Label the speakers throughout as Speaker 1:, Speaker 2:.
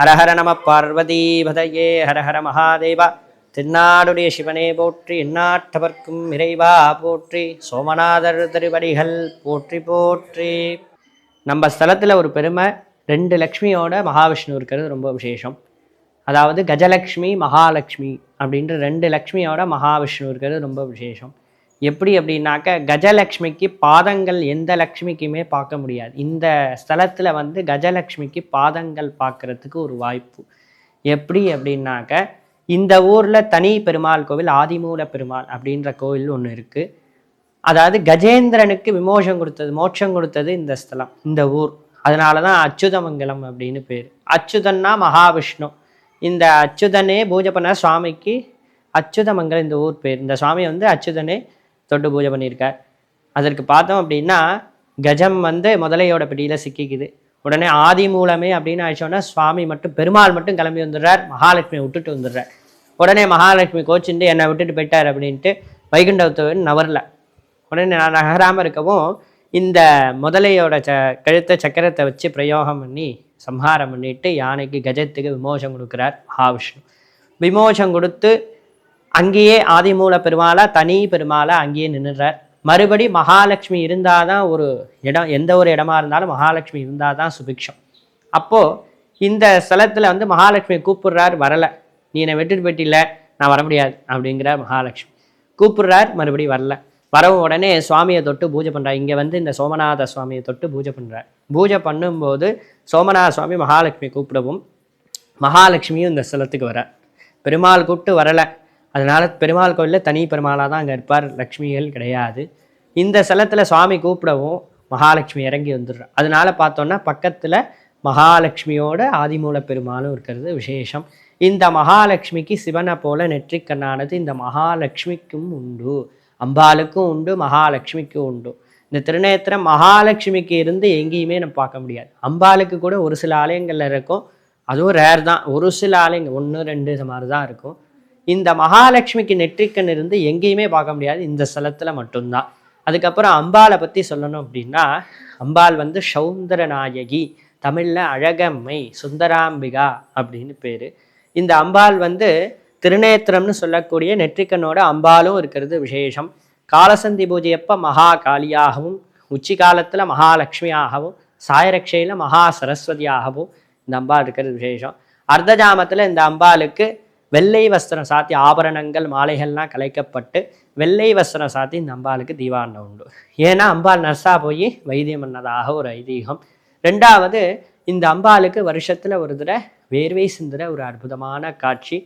Speaker 1: ஹரஹர நம பார்வதி பதையே ஹரஹர மகாதேவா. திருநாடுடைய சிவனே போற்றி எந்நாட்டவர்க்கும் இறைவா போற்றி சோமநாதர் திருவடிகள் போற்றி போற்றி. நம்ம ஸ்தலத்தில் ஒரு பெருமை ரெண்டு லக்ஷ்மியோட மகாவிஷ்ணு இருக்கிறது ரொம்ப விசேஷம். அதாவது கஜலக்ஷ்மி மகாலட்சுமி அப்படின்ற ரெண்டு லக்ஷ்மியோட மகாவிஷ்ணு இருக்கிறது ரொம்ப விசேஷம். எப்படி அப்படின்னாக்க கஜலக்ஷ்மிக்கு பாதங்கள் எந்த லக்ஷ்மிக்குமே பார்க்க முடியாது. இந்த ஸ்தலத்தில் வந்து கஜலக்ஷ்மிக்கு பாதங்கள் பார்க்கறதுக்கு ஒரு வாய்ப்பு. எப்படி அப்படின்னாக்க இந்த ஊரில் தனி பெருமாள் கோவில் ஆதிமூல பெருமாள் அப்படின்ற கோவில் ஒன்று இருக்குது அதாவது கஜேந்திரனுக்கு விமோஷம் கொடுத்தது மோட்சம் கொடுத்தது இந்த ஸ்தலம் இந்த ஊர். அதனால தான் அச்சுதமங்கலம் அப்படின்னு பேர். அச்சுதன்னா மகாவிஷ்ணு. இந்த அச்சுதனே பூஜை பண்ண சுவாமிக்கு அச்சுதமங்கலம் இந்த ஊர் பேர். இந்த சுவாமி வந்து அச்சுதனே தொட்டு பூஜை பண்ணியிருக்கார். அதற்கு பார்த்தோம் அப்படின்னா கஜம் வந்து முதலையோட பிடியில் சிக்கிக்குது. உடனே ஆதி மூலமே அப்படின்னு ஆயிடுச்சோன்னா சுவாமி மட்டும் பெருமாள் மட்டும் கிளம்பி வந்துடுறார். மகாலட்சுமியை விட்டுட்டு வந்துடுறார். உடனே மகாலட்சுமி கோச்சிண்டு என்னை விட்டுட்டு போயிட்டார் அப்படின்ட்டு வைகுண்டவத்தவன் நவரில். உடனே நான் நகராமல் இருக்கவும் இந்த முதலையோட ச கழுத்த சக்கரத்தை வச்சு பிரயோகம் பண்ணி சம்ஹாரம் பண்ணிட்டு யானைக்கு கஜத்துக்கு விமோசம் கொடுக்குறார் மகாவிஷ்ணு. விமோசம் கொடுத்து அங்கேயே ஆதிமூல பெருமாளா தனி பெருமாளா அங்கேயே நின்றுறார் மறுபடி மகாலட்சுமி இருந்தால் தான் ஒரு இடம் எந்த ஒரு இடமா இருந்தாலும் மகாலட்சுமி இருந்தால் தான் சுபிக்ஷம். அப்போது இந்த ஸ்தலத்தில் வந்து மகாலட்சுமி கூப்பிடுறார் வரலை. நீ என்னை விட்டுட்டு போயிட்டில்ல நான் வர முடியாது அப்படிங்கிறார் மகாலட்சுமி. கூப்பிடுறார் மறுபடி வரல. வரவும் உடனே சுவாமியை தொட்டு பூஜை பண்ணுறார் இங்கே வந்து இந்த சோமநாத சுவாமியை தொட்டு பூஜை பண்ணுறார் பூஜை பண்ணும்போது சோமநாத சுவாமி மகாலட்சுமி கூப்பிடவும் மகாலட்சுமியும் இந்த ஸ்தலத்துக்கு வர பெருமாள் கூப்பிட்டு வரலை. அதனால் பெருமாள் கோயிலில் தனி பெருமாளாக தான் அங்கே இருப்பார். லக்ஷ்மிகள் கிடையாது. இந்த ஸ்தலத்தில் சுவாமி கூப்பிடவும் மகாலட்சுமி இறங்கி வந்துடுறார் அதனால பார்த்தோன்னா பக்கத்தில் மகாலட்சுமியோட ஆதிமூல பெருமாளும் இருக்கிறது விசேஷம். இந்த மகாலட்சுமிக்கு சிவனை போல நெற்றிக்கண்ணானது இந்த மகாலட்சுமிக்கும் உண்டு. அம்பாளுக்கும் உண்டு மகாலட்சுமிக்கும் உண்டு. இந்த திருநேத்திரம் மகாலட்சுமிக்கு இருந்து எங்கேயுமே நம்ம பார்க்க முடியாது. அம்பாளுக்கு கூட ஒரு சில ஆலயங்கள்ல இருக்கும். அதுவும் ரேர் தான். ஒரு சில ஆலயங்கள் ஒன்று ரெண்டு இது மாதிரி தான் இருக்கும். இந்த மகாலட்சுமிக்கு நெற்றிக்கண் இருந்து எங்கேயுமே பார்க்க முடியாது. இந்த ஸ்தலத்தில் மட்டும்தான். அதுக்கப்புறம் அம்பாளை பற்றி சொல்லணும் அப்படின்னா அம்பாள் வந்து சௌந்தர நாயகி தமிழில் அழகம்மை சுந்தராம்பிகா அப்படின்னு பேர். இந்த அம்பாள் வந்து திருநேத்திரம்னு சொல்லக்கூடிய நெற்றிக்கண்ணோட அம்பாலும் இருக்கிறது விசேஷம். காலசந்தி பூஜையப்ப மகா காளியாகவும் உச்சி காலத்தில் மகாலட்சுமியாகவும் சாயரக்ஷையில் மகா சரஸ்வதியாகவும் இந்த அம்பாள் இருக்கிறது விசேஷம். அர்த்தஜாமத்தில் இந்த அம்பாளுக்கு வெள்ளை வஸ்திரம் சாத்தி ஆபரணங்கள் மாலைகள்லாம் கலைக்கப்பட்டு வெள்ளை வஸ்திரம் சாத்தி இந்த அம்பாளுக்கு தீவாண்டம் உண்டு. ஏன்னா அம்பாள் நர்ஸா போய் வைத்தியம் பண்ணதாக ஒரு ஐதீகம். ரெண்டாவது இந்த அம்பாளுக்கு வருஷத்துல ஒரு தடவை வேர்வை சிந்துற ஒரு அற்புதமான காட்சி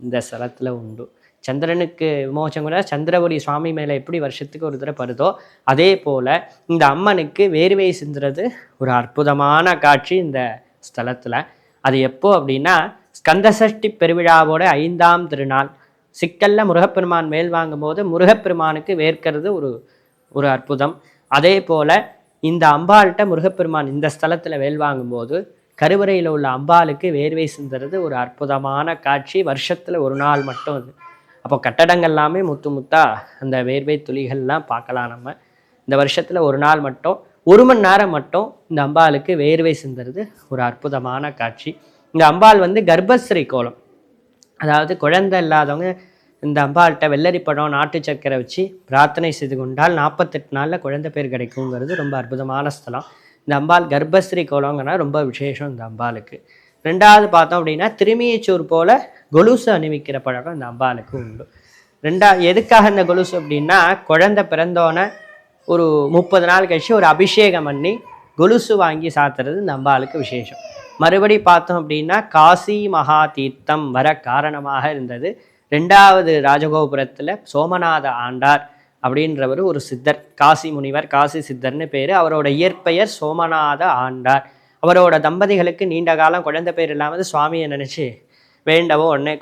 Speaker 1: இந்த ஸ்தலத்துல உண்டு. சந்திரனுக்கு விமோசம் கூட சந்திரபுரி சுவாமி மேலே எப்படி வருஷத்துக்கு ஒரு தடவை படுதோ அதே போல இந்த அம்மனுக்கு வேர்வை சிந்துறது ஒரு அற்புதமான காட்சி இந்த ஸ்தலத்துல. அது எப்போ அப்படின்னா ஸ்கந்தசஷ்டி பெருவிழாவோட ஐந்தாம் திருநாள். சிக்கல்ல முருகப்பெருமான் மேல் வாங்கும்போது முருகப்பெருமானுக்கு வேர்க்கிறது ஒரு ஒரு அற்புதம். அதே போல இந்த அம்பாள்கிட்ட முருகப்பெருமான் இந்த ஸ்தலத்துல வேல் வாங்கும்போது கருவறையில் உள்ள அம்பாளுக்கு வேர்வை சிந்துறது ஒரு அற்புதமான காட்சி. வருஷத்துல ஒரு நாள் மட்டும் அது. அப்போ கட்டடங்கள் எல்லாமே முத்து முத்தா அந்த வேர்வை துளிகள்லாம் பார்க்கலாம் நம்ம. இந்த வருஷத்துல ஒரு நாள் மட்டும் ஒரு மணி நேரம் மட்டும் இந்த அம்பாளுக்கு வேர்வை சிந்துறது ஒரு அற்புதமான காட்சி. இந்த அம்பாள் வந்து கர்ப்பஸ்ரீ கோலம். அதாவது குழந்தை இல்லாதவங்க இந்த அம்பாள்கிட்ட வெள்ளரி பழம் நாட்டு சக்கரை வச்சு பிரார்த்தனை செய்து கொண்டால் நாற்பத்தெட்டு நாளில் குழந்தை பேர் கிடைக்குங்கிறது ரொம்ப அற்புதமான ஸ்தலம். இந்த அம்பாள் கர்ப்பஸ்ரீ கோலங்கன்னா ரொம்ப விசேஷம் இந்த அம்பாளுக்கு. ரெண்டாவது பார்த்தோம் அப்படின்னா திருமியச்சூர் போல கொலுசு அணிவிக்கிற பழக்கம் இந்த அம்பாளுக்கு உண்டு. ரெண்டா எதுக்காக இந்த கொலுசு அப்படின்னா குழந்தை பிறந்தோன்னே ஒரு முப்பது நாள் கழிச்சு ஒரு அபிஷேகம் பண்ணி கொலுசு வாங்கி சாத்துறது இந்த அம்பாளுக்கு விசேஷம். மறுபடி பார்த்தோம் அப்படின்னா காசி மகா தீர்த்தம் வர காரணமாக இருந்தது. ரெண்டாவது ராஜகோபுரத்தில் சோமநாத ஆண்டார் அப்படின்றவர் ஒரு சித்தர் காசி முனிவர் காசி சித்தர்னு பேர். அவரோட இயற்பெயர் சோமநாத ஆண்டார். அவரோட தம்பதிகளுக்கு நீண்ட காலம் குழந்தை பேர் இல்லாமல் சுவாமியை நினச்சி வேண்டவோ உடனே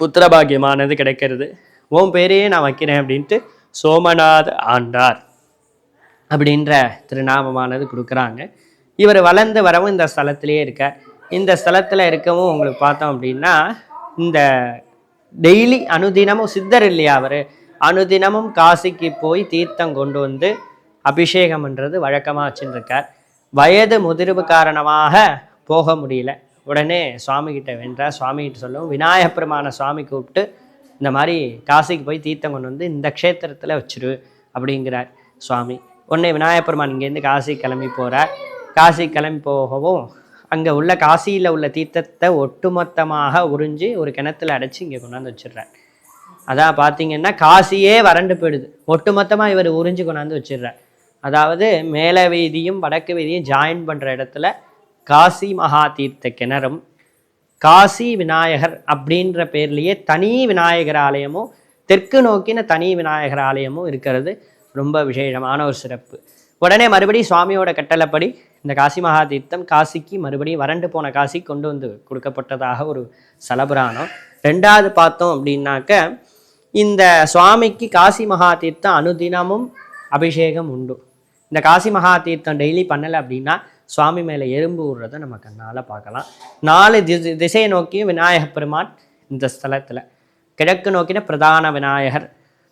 Speaker 1: புத்திரபாகியமானது கிடைக்கிறது. உன் பேரையே நான் வைக்கிறேன் அப்படின்ட்டு சோமநாத ஆண்டார் அப்படின்ற திருநாமமானது கொடுக்குறாங்க. இவர் வளர்ந்து வரவும் இந்த ஸ்தலத்திலேயே இருக்கார். இந்த ஸ்தலத்தில் இருக்கவும் உங்களுக்கு பார்த்தோம் அப்படின்னா இந்த டெய்லி அனுதினமும் சித்தர் இல்லையா அவர்? அனுதினமும் காசிக்கு போய் தீர்த்தம் கொண்டு வந்து அபிஷேகம் பண்ணுறது வழக்கமாக வச்சுருக்கார். வயது முதிர்வு காரணமாக போக முடியல. உடனே சுவாமிகிட்ட வென்றார் சுவாமிகிட்ட சொல்லவும் விநாயக பெருமான சுவாமி கூப்பிட்டு இந்த மாதிரி காசிக்கு போய் தீர்த்தம் கொண்டு வந்து இந்த க்ஷேத்திரத்தில் வச்சிரு அப்படிங்கிறார் சுவாமி. உடனே விநாயகப் பெருமான் இங்கேருந்து காசி கிளம்பி போகிறார் காசி கிளம்பி போகவும் அங்கே உள்ள காசியில் உள்ள தீர்த்தத்தை ஒட்டுமொத்தமாக உறிஞ்சி ஒரு கிணத்துல அடைச்சி இங்கே கொண்டாந்து வச்சிடுறார் அதான் பார்த்தீங்கன்னா காசியே வறண்டு போயிடுது. ஒட்டுமொத்தமாக இவர் உறிஞ்சி கொண்டாந்து வச்சிடுறார். அதாவது மேல வீதியும் வடக்கு வீதியும் ஜாயின் பண்ணுற இடத்துல காசி மகா தீர்த்த கிணறும் காசி விநாயகர் அப்படின்ற பேர்லேயே தனி விநாயகர் ஆலயமும் தெற்கு நோக்கின தனி விநாயகர் ஆலயமும் இருக்கிறது. ரொம்ப விசேஷமான ஒரு சிறப்பு. உடனே மறுபடியும் சுவாமியோட கட்டளைப்படி இந்த காசி மகா தீர்த்தம் காசிக்கு மறுபடியும் வறண்டு போன காசி கொண்டு வந்து கொடுக்கப்பட்டதாக ஒரு சலபுராணம். ரெண்டாவது பார்த்தோம் அப்படின்னாக்க இந்த சுவாமிக்கு காசி மகா தீர்த்தம் அனுதினமும் அபிஷேகம் உண்டு. இந்த காசி மகா தீர்த்தம் டெய்லி பண்ணலை அப்படின்னா சுவாமி மேலே எறும்பு விடுறதை நம்ம கண்ணால் பார்க்கலாம். நாலு திசை திசையை நோக்கியும் விநாயகப் பெருமான் இந்த ஸ்தலத்தில். கிழக்கு நோக்கின பிரதான விநாயகர்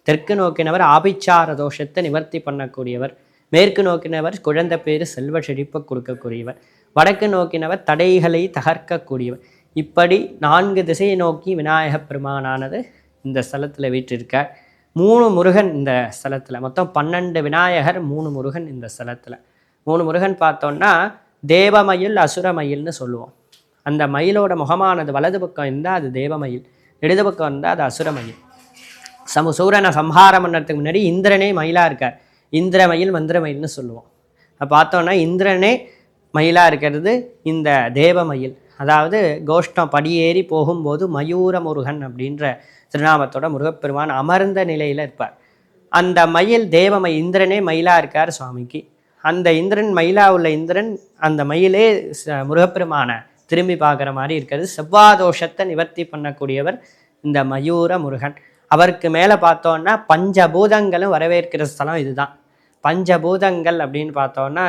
Speaker 1: தெற்கு நோக்கினவர் ஆபிச்சார தோஷத்தை நிவர்த்தி பண்ணக்கூடியவர். மேற்கு நோக்கினவர் குழந்தை பேர் செல்வ செழிப்பை கொடுக்கக்கூடியவர். வடக்கு நோக்கினவர் தடைகளை தகர்க்கக்கூடியவர். இப்படி நான்கு திசையை நோக்கி விநாயகப் பெருமானானது இந்த ஸ்தலத்தில் வீற்றிருக்கார். மூணு முருகன் இந்த ஸ்தலத்தில் மொத்தம் பன்னெண்டு விநாயகர் மூணு முருகன் இந்த ஸ்தலத்தில். மூணு முருகன் பார்த்தோம்னா தேவமயில் அசுரமயில்னு சொல்லுவோம். அந்த மயிலோட முகமானது வலது பக்கம் இருந்தால் அது தேவமயில் இடது பக்கம் இருந்தால் அது அசுரமயில். சமு சூரனை சம்ஹாரம் பண்ணுறதுக்கு முன்னாடி இந்திரனே மயிலாக இருக்கார். இந்திரமயில் மந்திரமயில்னு சொல்லுவோம். பார்த்தோன்னா இந்திரனே மயிலாக இருக்கிறது இந்த தேவமயில். அதாவது கோஷ்டம் படியேறி போகும்போது மயூர முருகன் அப்படின்ற திருநாமத்தோட முருகப்பெருமான் அமர்ந்த நிலையில் இருப்பார். அந்த மயில் தேவமய இந்திரனே மயிலாக இருக்கார் சுவாமிக்கு. அந்த இந்திரன் மயிலா உள்ள இந்திரன் அந்த மயிலே ச- முருகப்பெருமான திரும்பி பார்க்குற மாதிரி இருக்கிறது. செவ்வாதோஷத்தை நிவர்த்தி பண்ணக்கூடியவர் இந்த மயூர முருகன். அவருக்கு மேலே பார்த்தோன்னா பஞ்சபூதங்களும் வரவேற்கிற ஸ்தலம் இதுதான். பஞ்சபூதங்கள் அப்படின்னு பார்த்தோன்னா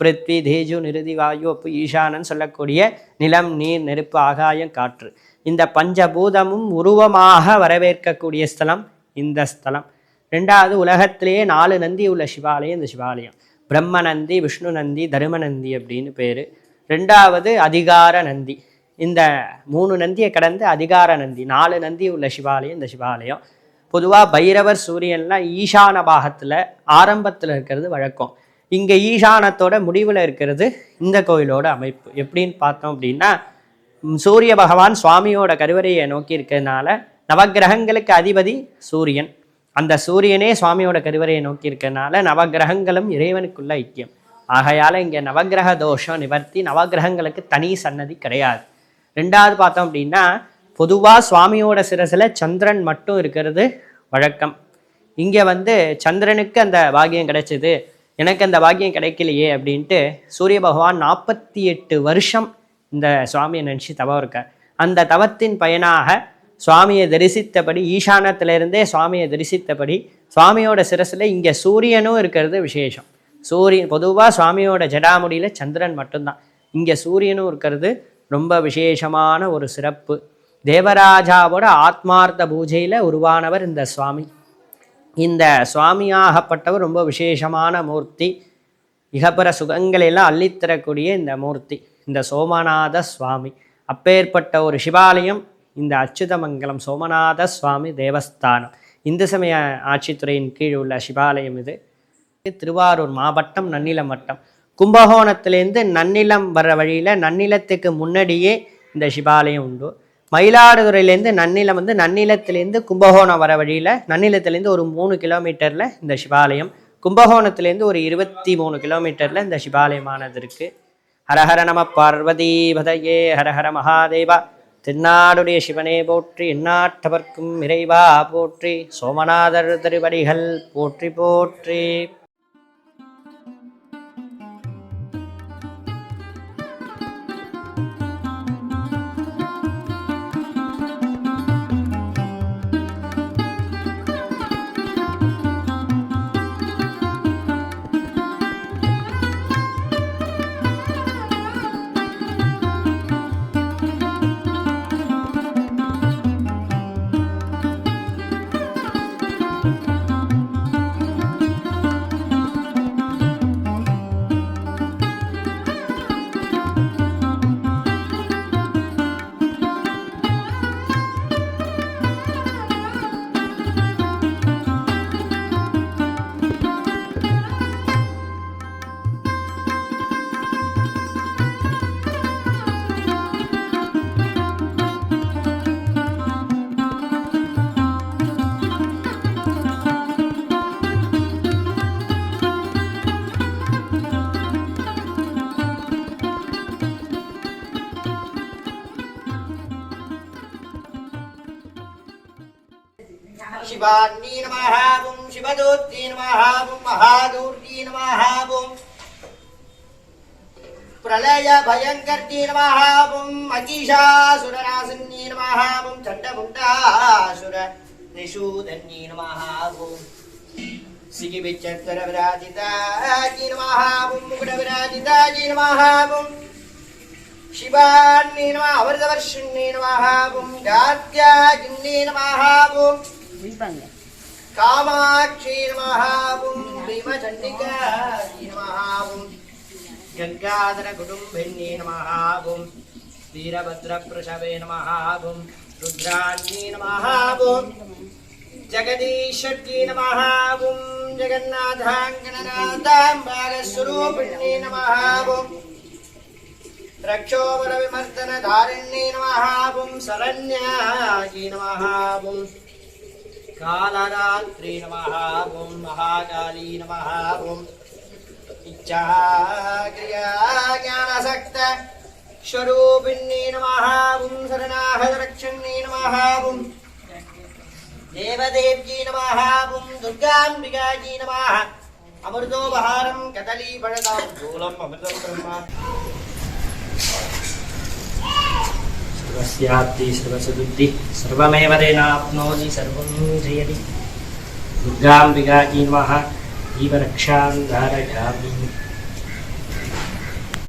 Speaker 1: பிருத்வி தேஜு நிருதி வாயு அப்பு ஈசானன்னு சொல்லக்கூடிய நிலம் நீர் நெருப்பு ஆகாயம் காற்று. இந்த பஞ்சபூதமும் உருவமாக வரவேற்கக்கூடிய ஸ்தலம் இந்த ஸ்தலம். ரெண்டாவது உலகத்திலேயே நாலு நந்தி உள்ள சிவாலயம் இந்த சிவாலயம். பிரம்ம நந்தி விஷ்ணு நந்தி தரும நந்தி அப்படின்னு பேர். ரெண்டாவது அதிகார நந்தி. இந்த மூணு நந்தியை கடந்து அதிகார நந்தி நாலு நந்தி உள்ள சிவாலயம் இந்த சிவாலயம். பொதுவாக பைரவர் சூரியன்லாம் ஈசான பாகத்தில் ஆரம்பத்தில் இருக்கிறது வழக்கம். இங்கே ஈசானத்தோட முடிவில் இருக்கிறது இந்த கோயிலோட அமைப்பு. எப்படின்னு பார்த்தோம் அப்படின்னா சூரிய பகவான் சுவாமியோட கருவறையை நோக்கி இருக்கிறதுனால நவக்கிரகங்களுக்கு அதிபதி சூரியன். அந்த சூரியனே சுவாமியோட கருவறையை நோக்கி இருக்கிறதுனால நவக்கிரகங்களும் இறைவனுக்குள்ள ஐக்கியம். ஆகையால் இங்கே நவக்கிரக தோஷம் நிவர்த்தி நவக்கிரகங்களுக்கு தனி சன்னதி கிடையாது. ரெண்டாவது பார்த்தோம் அப்படின்னா பொதுவாக சுவாமியோட சிரசில் சந்திரன் மட்டும் இருக்கிறது வழக்கம். இங்கே வந்து சந்திரனுக்கு அந்த பாக்கியம் கிடைச்சது. எனக்கு அந்த பாக்கியம் கிடைக்கலையே அப்படின்ட்டு சூரிய பகவான் நாற்பத்தி எட்டு வருஷம் இந்த சுவாமியை நினச்சி தவம் இருக்கார். அந்த தவத்தின் பயனாக சுவாமியை தரிசித்தபடி ஈசானத்திலிருந்தே சுவாமியை தரிசித்தபடி சுவாமியோட சிரசில் இங்கே சூரியனும் இருக்கிறது விசேஷம். சூரியன் பொதுவாக சுவாமியோட ஜடாமுடியில் சந்திரன் மட்டும்தான். இங்கே சூரியனும் இருக்கிறது ரொம்ப விசேஷமான ஒரு சிறப்பு. தேவராஜாவோட ஆத்மார்த்த பூஜையில் உருவானவர் இந்த சுவாமி. இந்த சுவாமியாகப்பட்டவர் ரொம்ப விசேஷமான மூர்த்தி. இகப்பர சுகங்களை எல்லாம் அள்ளித்தரக்கூடிய இந்த மூர்த்தி இந்த சோமநாத சுவாமி. அப்பேற்பட்ட ஒரு சிவாலயம் இந்த அச்சுதமங்கலம் சோமநாத சுவாமி தேவஸ்தானம். இந்து சமய ஆட்சித்துறையின் கீழ் உள்ள சிவாலயம் இது. திருவாரூர் மாவட்டம் நன்னிலம் வட்டம். கும்பகோணத்திலேருந்து நன்னிலம் வர வழியில் நன்னிலத்துக்கு முன்னாடியே இந்த சிவாலயம் உண்டு. மயிலாடுதுறையிலேருந்து நன்னிலம் வந்து நன்னிலத்திலேருந்து கும்பகோணம் வர வழியில் நன்னிலத்திலேருந்து ஒரு மூணு கிலோமீட்டரில் இந்த சிவாலயம். கும்பகோணத்திலேருந்து ஒரு இருபத்தி மூணு கிலோமீட்டரில் இந்த சிவாலயமானது இருக்குது ஹரஹர நம பார்வதி பதையே ஹரஹர மகாதேவா. திருநாடுடைய சிவனே போற்றி எண்ணாட்டவர்க்கும் இறைவா போற்றி சோமநாதர் திருவடிகள் போற்றி போற்றி. శివాన్ని నమహాభం శివదోత్రీ నమహాభం మహాదూర్తీ నమహాభం ప్రళయ భయంకర్తీ నమహాభం అకీషాసురనాశన్నీ నమహాభం చండముండాసుర నిషూదన్నీ నమహాభం సిగిబిచ్చత్తర విరాజితాజీ నమహాభం ముకుట విరాజితాజీ నమహాభం శివాన్ని అమృతవర్షుణ్ణి నమహాభం గాత్యాజిన్ని నమహాభం కామాక్షీ మహాబుం భీమచండికా మహాబుం గంగాధర కుటుంబిన్యే నమహాభుం వీరభద్ర వృషభే నమహాభుం రుద్రాణ్యే నమహాభుం జగదీశ్వర్యే నమహాభుం జగన్నాథాంగణనాథాంబాగస్వరూపిణ్యే నమహాభుం రక్షోవర విమర్దన ధారిణ్యే నమహాభుం శరణ్యాయే నమహాభుం కాళరాత్రే నమ ఓం మహాకాళీ నమ ఓం ఇచ్చాక్రియాజ్ఞానసక్త స్వరూపిణి నమ ఓం శరణాహరక్షణి నమ ఓం దేవదేవ్యీ నమ ఓం దుర్గాంబికాజీ నమ అమృతోపహారం కదలీ పడతాం మూలం అమృతం బ్రహ్మ సర్వస్యాప్తి సర్వసదుద్ధి సర్వమేవ తేనాప్నోతి సర్వం జయతి దుర్గాంబికాజీ నమ జీవరక్షాం ధారయామి